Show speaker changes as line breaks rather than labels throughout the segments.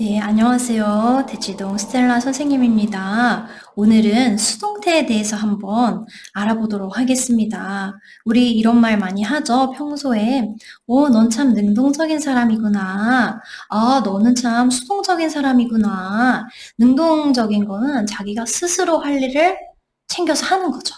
네, 안녕하세요. 대치동 스텔라 선생님입니다. 오늘은 수동태에 대해서 한번 알아보도록 하겠습니다. 우리 이런 말 많이 하죠, 평소에. 어, 넌참 능동적인 사람이구나. 아, 너는 참 수동적인 사람이구나. 능동적인 거는 자기가 스스로 할 일을 챙겨서 하는 거죠.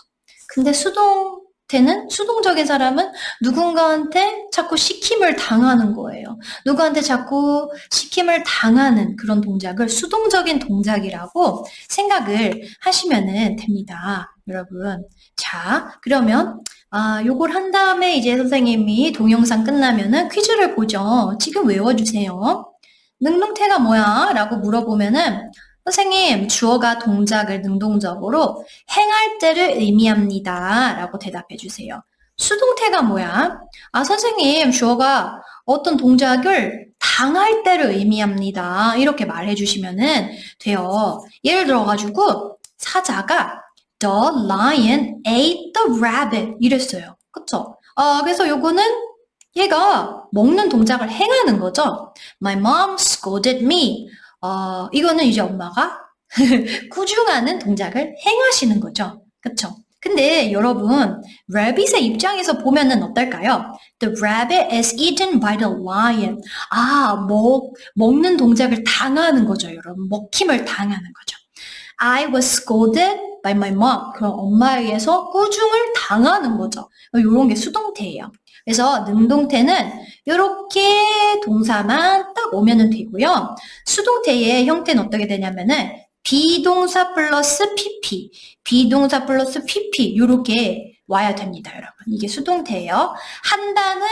근데 수동 태는, 수동적인 사람은 누군가한테 자꾸 시킴을 당하는 거예요. 누구한테 자꾸 시킴을 당하는 그런 동작을 수동적인 동작이라고 생각을 하시면 됩니다. 여러분. 자, 그러면 아, 요걸 한 다음에 이제 선생님이 동영상 끝나면은 퀴즈를 보죠. 지금 외워주세요. 능동태가 뭐야? 라고 물어보면은 선생님, 주어가 동작을 능동적으로 행할 때를 의미합니다. 라고 대답해 주세요. 수동태가 뭐야? 아, 선생님, 주어가 어떤 동작을 당할 때를 의미합니다. 이렇게 말해 주시면 돼요. 예를 들어가지고, 사자가 The lion ate the rabbit. 이랬어요. 그쵸? 아, 그래서 요거는 얘가 먹는 동작을 행하는 거죠. My mom scolded me. 어, 이거는 이제 엄마가 꾸중하는 동작을 행하시는 거죠. 그쵸? 근데 여러분, rabbit의 입장에서 보면은 어떨까요? The rabbit is eaten by the lion. 아, 먹, 먹는 동작을 당하는 거죠, 여러분. 먹힘을 당하는 거죠. I was scolded by my mom. 그럼 엄마에 의해서 꾸중을 당하는 거죠. 이런 게 수동태예요. 그래서 능동태는 이렇게 동사만 딱 오면은 되고요. 수동태의 형태는 어떻게 되냐면은 비동사 플러스 pp, 비동사 플러스 pp 이렇게 와야 됩니다, 여러분. 이게 수동태예요. 한다는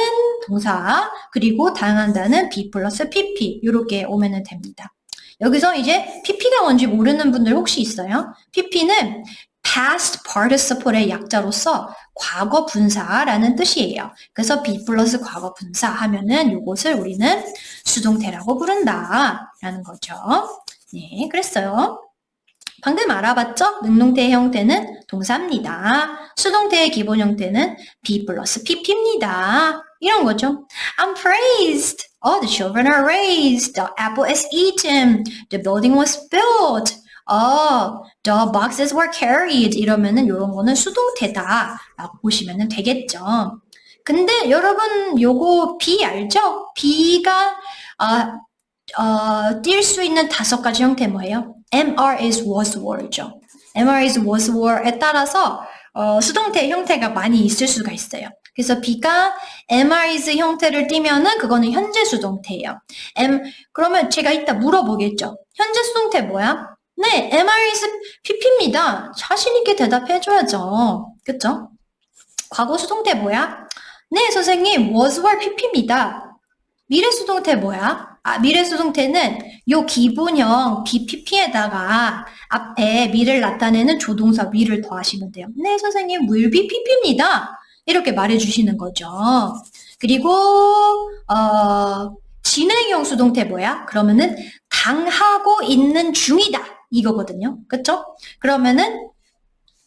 동사 그리고 당한다는 be 플러스 pp 이렇게 오면은 됩니다. 여기서 이제 pp가 뭔지 모르는 분들 혹시 있어요? pp는 past participle의 약자로서 과거 분사라는 뜻이에요. 그래서 be 플러스 과거 분사 하면은 이것을 우리는 수동태라고 부른다라는 거죠. 네, 그랬어요. 방금 알아봤죠? 능동태의 형태는 동사입니다. 수동태의 기본 형태는 be 플러스 pp입니다. 이런 거죠. I'm praised. Oh, the children are raised. The apple is eaten. The building was built. Oh, the boxes were carried. 이러면은 이런 거는 수동태다라고 보시면 되겠죠. 근데 여러분 요거 be 알죠? be가 어, 어, 띌수 있는 다섯 가지 형태 뭐예요? MR is, was, were죠. MR is, was, were에 따라서 어, 수동태 형태가 많이 있을 수가 있어요. 그래서 B가 MR is 형태를 띠면은 그거는 현재 수동태예요. M 그러면 제가 이따 물어보겠죠. 현재 수동태 뭐야? 네, MR is PP입니다. 자신 있게 대답해줘야죠. 그쵸? 과거 수동태 뭐야? 네, 선생님, was, were, PP입니다. 미래 수동태 뭐야? 아, 미래 수동태는 요 기본형 BPP에다가 앞에 미를 나타내는 조동사 위를 더하시면 돼요. 네, 선생님, will be PP입니다. 이렇게 말해주시는 거죠. 그리고 어, 진행형 수동태 뭐야? 그러면은 당하고 있는 중이다 이거거든요. 그쵸? 그러면은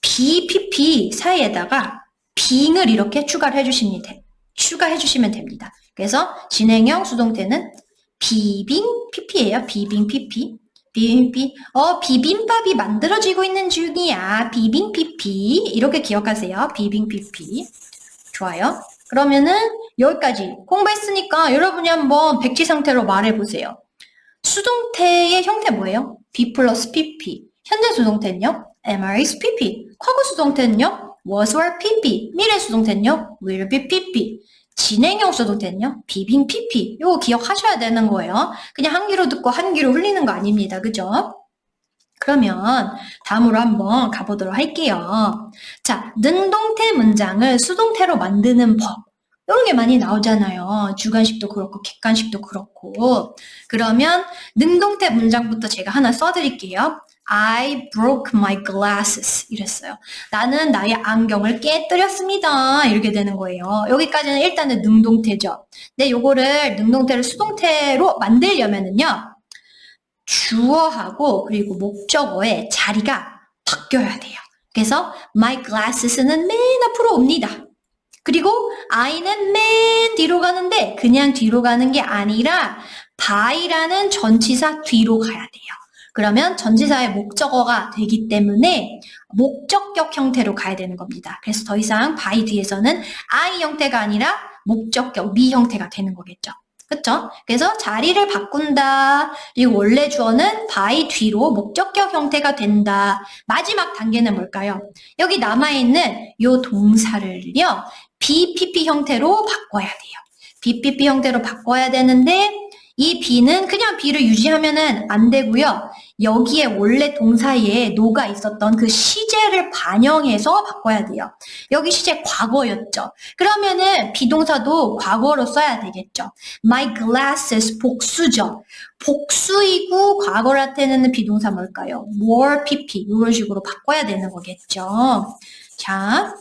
BPP 사이에다가 빙을 이렇게 추가를 해주시면 돼. 추가해 주시면 됩니다. 그래서 진행형 수동태는 비빙 PP예요. 비빙 PP. PP. 어, 비빔밥이 만들어지고 있는 중이야. 비빙 PP. 이렇게 기억하세요. 비빙 PP. 좋아요. 그러면은 여기까지 공부했으니까 여러분이 한번 백지 상태로 말해보세요. 수동태의 형태 뭐예요? B 플러스 PP. 현재 수동태는요? MR is PP. 과거 수동태는요? was were PP. 미래 수동태는요? will be PP. 진행형 수동태는요? 비빙 PP. 이거 기억하셔야 되는 거예요. 그냥 한 귀로 듣고 한 귀로 흘리는 거 아닙니다. 그죠? 그러면 다음으로 한번 가보도록 할게요. 자, 능동태 문장을 수동태로 만드는 법. 이런 게 많이 나오잖아요. 주관식도 그렇고 객관식도 그렇고. 그러면 능동태 문장부터 제가 하나 써드릴게요. I broke my glasses 이랬어요. 나는 나의 안경을 깨뜨렸습니다. 이렇게 되는 거예요. 여기까지는 일단은 능동태죠. 근데 요거를 능동태를 수동태로 만들려면은요. 주어하고 그리고 목적어의 자리가 바뀌어야 돼요. 그래서 my glasses는 맨 앞으로 옵니다. 그리고 I는 맨 뒤로 가는데 그냥 뒤로 가는 게 아니라 by라는 전치사 뒤로 가야 돼요. 그러면 전치사의 목적어가 되기 때문에 목적격 형태로 가야 되는 겁니다. 그래서 더 이상 by 뒤에서는 I 형태가 아니라 목적격 me 형태가 되는 거겠죠. 그쵸? 그래서 자리를 바꾼다. 그리고 원래 주어는 by 뒤로 목적격 형태가 된다. 마지막 단계는 뭘까요? 여기 남아있는 요 동사를요. BPP 형태로 바꿔야 돼요. BPP 형태로 바꿔야 되는데 이 B는 그냥 B를 유지하면은 안 되고요. 여기에 원래 동사에 노가 있었던 그 시제를 반영해서 바꿔야 돼요. 여기 시제 과거였죠. 그러면은 비동사도 과거로 써야 되겠죠. My glasses 복수죠. 복수이고 나타내는 비동사 뭘까요? more pp 이런 식으로 바꿔야 되는 거겠죠. 자,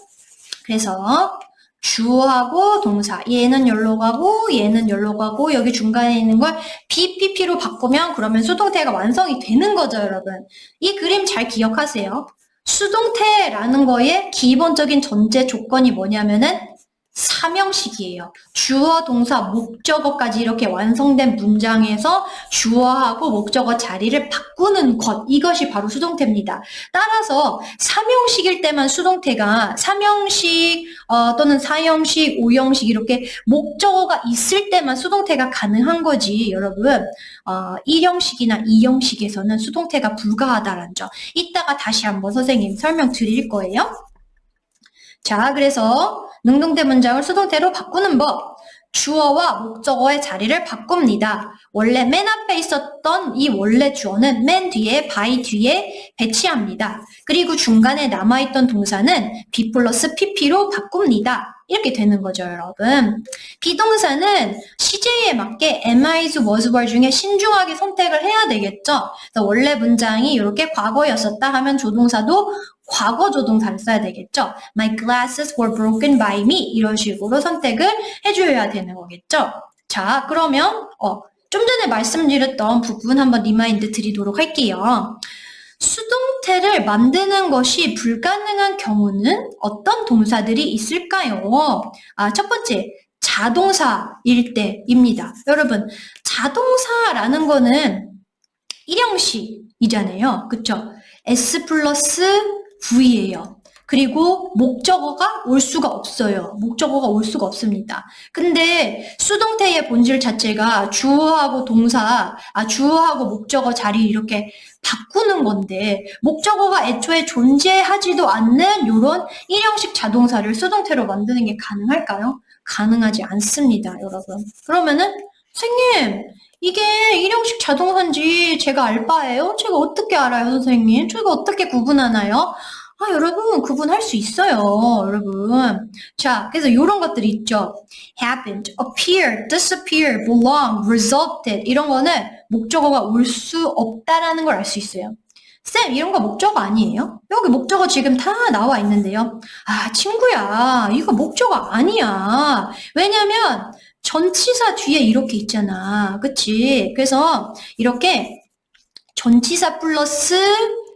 그래서 주어하고 동사. 얘는 열로 가고 얘는 열로 가고 여기 중간에 있는 걸 BPP로 바꾸면 그러면 수동태가 완성이 되는 거죠 여러분. 이 그림 잘 기억하세요. 수동태라는 거의 기본적인 전제 조건이 뭐냐면은 삼형식이에요. 주어, 동사, 목적어까지 이렇게 완성된 문장에서 주어하고 목적어 자리를 바꾸는 것. 이것이 바로 수동태입니다. 따라서 삼형식일 때만 수동태가 삼형식 어, 또는 사형식, 오형식 이렇게 목적어가 있을 때만 수동태가 가능한 거지, 여러분. 어, 1형식이나 2형식에서는 수동태가 불가하다라는 점. 이따가 다시 한번 선생님 설명 드릴 거예요. 자, 그래서 능동태 문장을 수동태로 바꾸는 법. 주어와 목적어의 자리를 바꿉니다. 원래 맨 앞에 있었던 이 원래 주어는 맨 뒤에 by 뒤에 배치합니다. 그리고 중간에 남아있던 동사는 be 플러스 pp로 바꿉니다. 이렇게 되는 거죠, 여러분. 비동사는 시제에 맞게 am, is, was, were 중에 신중하게 선택을 해야 되겠죠. 원래 문장이 이렇게 과거였었다 하면 조동사도 과거 조동사를 써야 되겠죠. My glasses were broken by me 이런 식으로 선택을 해줘야 되는 거겠죠. 자, 그러면 어, 좀 전에 말씀드렸던 부분 한번 리마인드 드리도록 할게요. 수동태를 만드는 것이 불가능한 경우는 어떤 동사들이 있을까요? 아, 첫 번째, 자동사일 때입니다. 여러분, 자동사라는 거는 일형식이잖아요. 그쵸? S 플러스 V예요. 그리고 목적어가 올 수가 없어요. 목적어가 올 수가 없습니다. 근데 수동태의 본질 자체가 주어하고 동사, 아, 주어하고 목적어 자리 이렇게 바꾸는 건데, 목적어가 애초에 존재하지도 않는 이런 일형식 자동사를 수동태로 만드는 게 가능할까요? 가능하지 않습니다, 여러분. 그러면은, 선생님, 이게 일형식 자동사인지 제가 알 바예요? 제가 어떻게 알아요, 선생님? 제가 어떻게 구분하나요? 아, 여러분, 구분할 수 있어요, 여러분. 자, 그래서 이런 것들이 있죠. happened, appeared, disappeared, belong, resulted. 이런 거는 목적어가 올 수 없다라는 걸 알 수 있어요. 쌤, 이런 거 목적어 아니에요? 여기 목적어 지금 다 나와 있는데요. 아, 친구야, 이거 목적어 아니야. 왜냐면, 전치사 뒤에 이렇게 있잖아. 그치? 그래서, 이렇게 전치사 플러스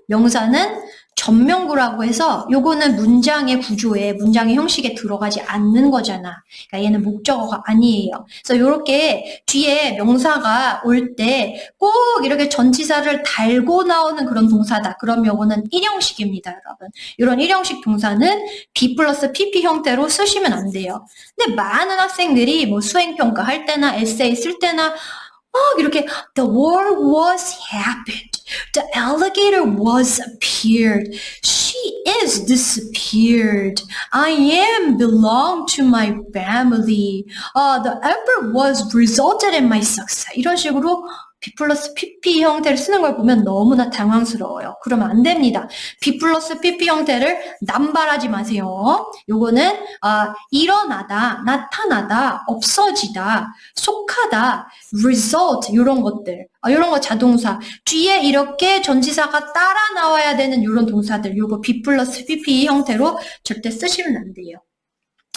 명사는 전명구라고 해서 요거는 문장의 구조에 문장의 형식에 들어가지 않는 거잖아. 그러니까 얘는 목적어가 아니에요. 그래서 요렇게 뒤에 명사가 올 때 꼭 이렇게 전치사를 달고 나오는 그런 동사다. 그럼 요거는 일형식입니다, 여러분. 이런 일형식 동사는 B 플러스 PP 형태로 쓰시면 안 돼요. 근데 많은 학생들이 뭐 수행평가 할 때나 에세이 쓸 때나 막 이렇게 the war was happened. The alligator was appeared. She is disappeared. I am belong to my family. Uh, the effort was resulted in my success. 이런 식으로 B 플러스 PP 형태를 쓰는 걸 보면 너무나 당황스러워요. 그러면 안 됩니다. B 플러스 PP 형태를 남발하지 마세요. 요거는 아, 일어나다, 나타나다, 없어지다, 속하다, result 이런 것들, 아, 이런 거 자동사 뒤에 이렇게 전치사가 따라 나와야 되는 이런 동사들, 요거 B 플러스 PP 형태로 절대 쓰시면 안 돼요.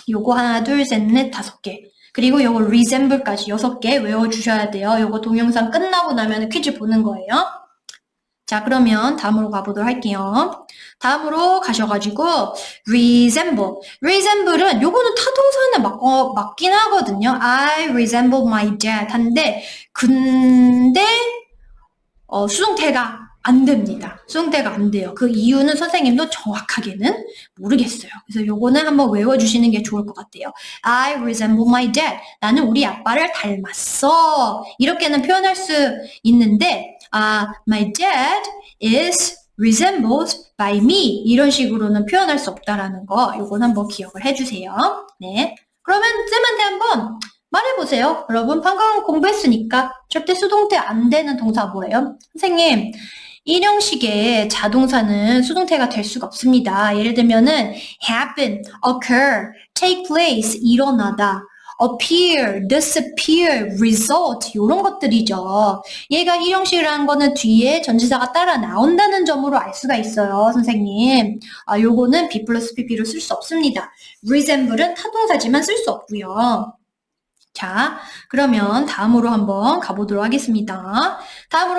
요거 하나, 둘, 셋, 넷, 다섯 개. 그리고 요거 resemble까지 여섯 개 외워주셔야 돼요. 요거 동영상 끝나고 나면 퀴즈 보는 거예요. 자, 그러면 다음으로 가보도록 할게요. 다음으로 가셔가지고 resemble. resemble은 요거는 타동사는 맞, 어, 맞긴 하거든요. I resemble my dad. 한데 근데 어, 수동태가 안 됩니다. 수동태가 안 돼요. 그 이유는 선생님도 정확하게는 모르겠어요. 그래서 요거는 한번 외워주시는 게 좋을 것 같아요. I resemble my dad. 나는 우리 아빠를 닮았어. 이렇게는 표현할 수 있는데, 아, my dad is resembled by me. 이런 식으로는 표현할 수 없다라는 거, 요건 한번 기억을 해주세요. 네. 그러면 쌤한테 한번 말해보세요. 여러분, 방금 공부했으니까 절대 수동태 안 되는 동사 뭐예요? 선생님, 일형식의 자동사는 수동태가 될 수가 없습니다. 예를 들면은 happen, occur, take place, 일어나다, appear, disappear, result 이런 것들이죠. 얘가 일형식이라는 거는 뒤에 전치사가 따라 나온다는 점으로 알 수가 있어요, 선생님. 아, 요거는 B 플러스 PP로 쓸 수 없습니다. resemble은 타동사지만 쓸 수 없고요. 자, 그러면 다음으로 한번 가보도록 하겠습니다. 다음으로